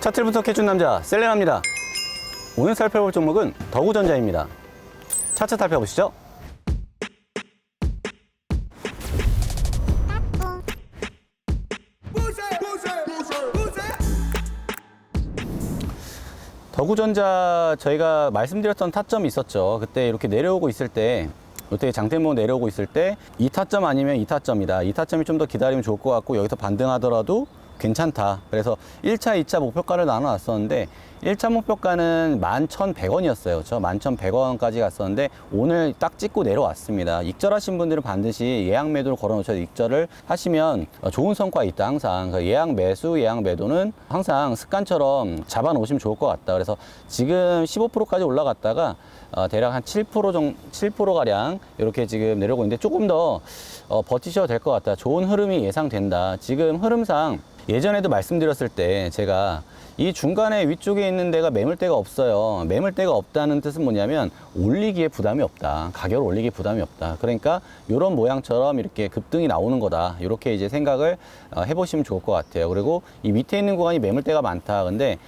차트를 분석해준 남자 셀레나입니다. 오늘 살펴볼 종목은 더구전자입니다. 차트 살펴보시죠. 더구전자 저희가 말씀드렸던 타점이 있었죠. 그때 이렇게 내려오고 있을 때 이렇게 장대모 내려오고 있을 때 이 타점 아니면 이 타점이다. 이 타점이 좀 더 기다리면 좋을 것 같고 여기서 반등하더라도 괜찮다. 그래서 1차, 2차 목표가를 나눠 놨었는데 1차 목표가는 11,100원이었어요. 저 11,100원까지 갔었는데 오늘 딱 찍고 내려왔습니다. 익절하신 분들은 반드시 예약 매도를 걸어 놓으셔서 익절을 하시면 좋은 성과 있다. 항상 그 예약 매수, 예약 매도는 항상 습관처럼 잡아 놓으시면 좋을 것 같다. 그래서 지금 15%까지 올라갔다가 어, 대략 한 7% 정도, 7% 가량 이렇게 지금 내려오고 있는데 조금 더 어, 버티셔도 될 것 같다. 좋은 흐름이 예상된다. 지금 흐름상 예전에도 말씀드렸을 때 제가 이 중간에 위쪽에 있는 데가 매물대가 없어요. 매물대가 없다는 뜻은 뭐냐면 올리기에 부담이 없다. 가격을 올리기에 부담이 없다. 그러니까 이런 모양처럼 이렇게 급등이 나오는 거다. 이렇게 이제 생각을 어, 해보시면 좋을 것 같아요. 그리고 이 밑에 있는 구간이 매물대가 많다. 근데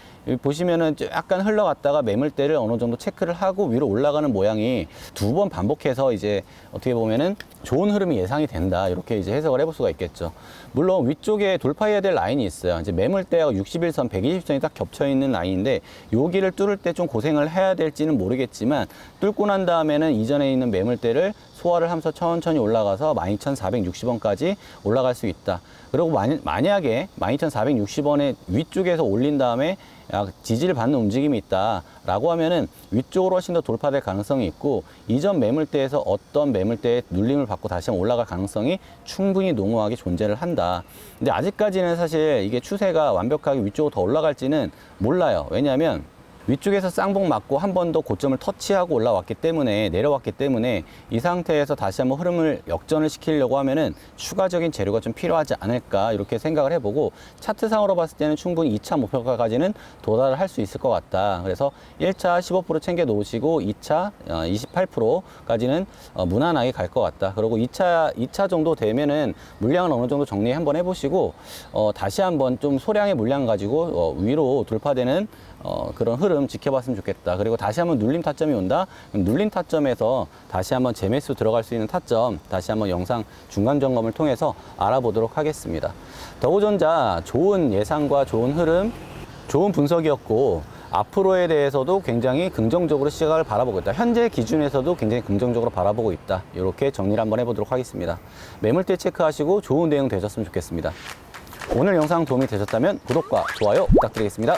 보시면은 약간 흘러갔다가 매물대를 어느 정도 체크를 하고 위로 올라가는 모양이 두 번 반복해서 이제 어떻게 보면은 좋은 흐름이 예상이 된다. 이렇게 이제 해석을 해볼 수가 있겠죠. 물론 위쪽에 돌파해야 될 라인 이 있어요. 이제 매물대하고 61선, 120선이 딱 겹쳐 있는 라인인데 여기를 뚫을 때 좀 고생을 해야 될지는 모르겠지만 뚫고 난 다음에는 이전에 있는 매물대를 소화를 하면서 천천히 올라가서 12,460원까지 올라갈 수 있다. 그리고 만, 만약에 12,460원의 위쪽에서 올린 다음에 약 지지를 받는 움직임이 있다라고 하면은 위쪽으로 훨씬 더 돌파될 가능성이 있고 이전 매물대에서 어떤 매물대의 눌림을 받고 다시 한번 올라갈 가능성이 충분히 농후하게 존재를 한다. 근데 아직까지는 사실 이게 추세가 완벽하게 위쪽으로 더 올라갈지는 몰라요. 왜냐하면 위쪽에서 쌍봉 맞고 한 번 더 고점을 터치하고 올라왔기 때문에 내려왔기 때문에 이 상태에서 다시 한번 흐름을 역전을 시키려고 하면은 추가적인 재료가 좀 필요하지 않을까 이렇게 생각을 해보고 차트상으로 봤을 때는 충분히 2차 목표가까지는 도달을 할 수 있을 것 같다. 그래서 1차 15% 챙겨 놓으시고 2차 28%까지는 어, 무난하게 갈 것 같다. 그리고 2차 2차 정도 되면은 물량을 어느 정도 정리 한번 해보시고 어, 다시 한번 좀 소량의 물량 가지고 어, 위로 돌파되는 어, 그런 흐름 지켜봤으면 좋겠다. 그리고 다시 한번 눌림 타점이 온다. 눌림 타점에서 다시 한번 재매수 들어갈 수 있는 타점 다시 한번 영상 중간 점검을 통해서 알아보도록 하겠습니다. 더우전자 좋은 예상과 좋은 흐름, 좋은 분석이었고 앞으로에 대해서도 굉장히 긍정적으로 시각을 바라보고 있다. 현재 기준에서도 굉장히 긍정적으로 바라보고 있다. 이렇게 정리를 한번 해보도록 하겠습니다. 매물대 체크하시고 좋은 대응 되셨으면 좋겠습니다. 오늘 영상 도움이 되셨다면 구독과 좋아요 부탁드리겠습니다.